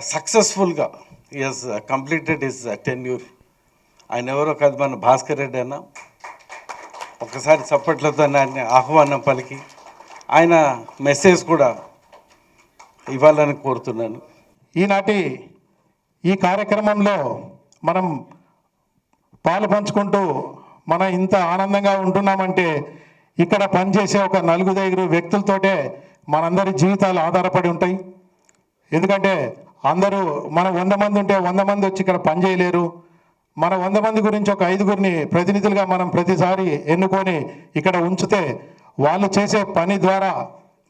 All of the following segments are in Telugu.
సక్సెస్ఫుల్గా ఎస్ కంప్లీటెడ్ ఇస్ టెన్యూర్ ఆయన ఎవరో కాదు మన భాస్కర్ రెడ్డి అన్న. ఒకసారి చప్పట్లతో ఆయన ఆహ్వానం పలికి. ఆయన మెసేజ్ కూడా ఇవ్వాలని కోరుతున్నాను. ఈనాటి ఈ కార్యక్రమంలో మనం పాలు పంచుకుంటూ మనం ఇంత ఆనందంగా ఉంటున్నామంటే ఇక్కడ పనిచేసే ఒక నలుగురైదుగురు వ్యక్తులతోటే మనందరి జీవితాలు ఆధారపడి ఉంటాయి. ఎందుకంటే అందరూ మన వంద మంది ఉంటే వంద మంది వచ్చి ఇక్కడ పనిచేయలేరు మన వంద మంది గురించి ఒక ఐదుగురిని ప్రతినిధులుగా మనం ప్రతిసారి ఎన్నుకొని ఇక్కడ ఉంచితే వాళ్ళు చేసే పని ద్వారా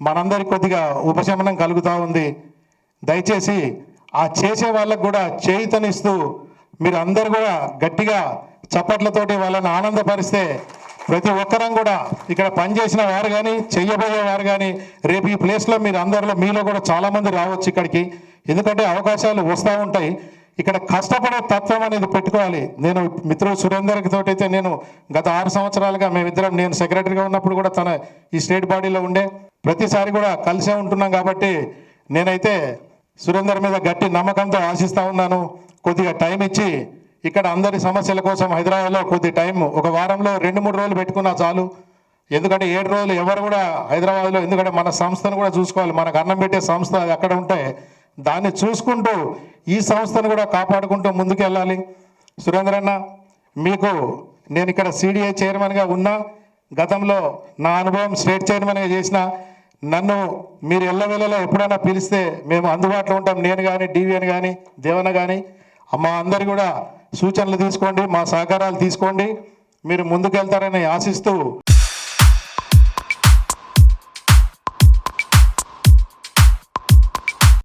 మనందరికి కొద్దిగా ఉపశమనం కలుగుతూ ఉంది. దయచేసి ఆ చేసే వాళ్ళకు కూడా చేయితనిస్తూ మీరు అందరు కూడా గట్టిగా చప్పట్లతోటి వాళ్ళని ఆనందపరిస్తే ప్రతి ఒక్కరం కూడా ఇక్కడ పనిచేసిన వారు కానీ చెయ్యబోయే వారు కానీ రేపు ఈ ప్లేస్లో మీరు అందరిలో మీలో కూడా చాలామంది రావచ్చు ఇక్కడికి. ఎందుకంటే అవకాశాలు వస్తూ ఉంటాయి. ఇక్కడ కష్టపడే తత్వం అనేది పెట్టుకోవాలి. నేను మిత్రుడు సురేందర్ తోటైతే నేను గత ఆరు సంవత్సరాలుగా మేమిద్దరం నేను సెక్రటరీగా ఉన్నప్పుడు కూడా తన ఈ స్టేట్ బాడీలో ఉండే. ప్రతిసారి కూడా కలిసే ఉంటున్నాం కాబట్టి నేనైతే సురేందర్ మీద గట్టి నమ్మకంతో ఆశిస్తూ ఉన్నాను. కొద్దిగా టైం ఇచ్చి ఇక్కడ అందరి సమస్యల కోసం హైదరాబాద్లో కొద్ది టైం ఒక వారంలో రెండు మూడు రోజులు పెట్టుకున్నా చాలు. ఎందుకంటే ఏడు రోజులు ఎవరు కూడా హైదరాబాద్లో ఎందుకంటే మన సంస్థను కూడా చూసుకోవాలి. మనకు అన్నం పెట్టే సంస్థ అక్కడ ఉంటే దాన్ని చూసుకుంటూ ఈ సంస్థను కూడా కాపాడుకుంటూ ముందుకెళ్ళాలి. సురేంద్ర అన్న మీకు నేను ఇక్కడ సిడిఐ చైర్మన్గా ఉన్నా గతంలో నా అనుభవం స్టేట్ చైర్మన్గా చేసిన నన్ను మీరు ఎల్లవేళలో ఎప్పుడైనా పిలిస్తే మేము అందుబాటులో ఉంటాం. నేను కానీ డివిఎన్ కానీ దేవన కానీ మా అందరు కూడా సూచనలు తీసుకోండి మా సహకారాలు తీసుకోండి. మీరు ముందుకెళ్తారని ఆశిస్తూ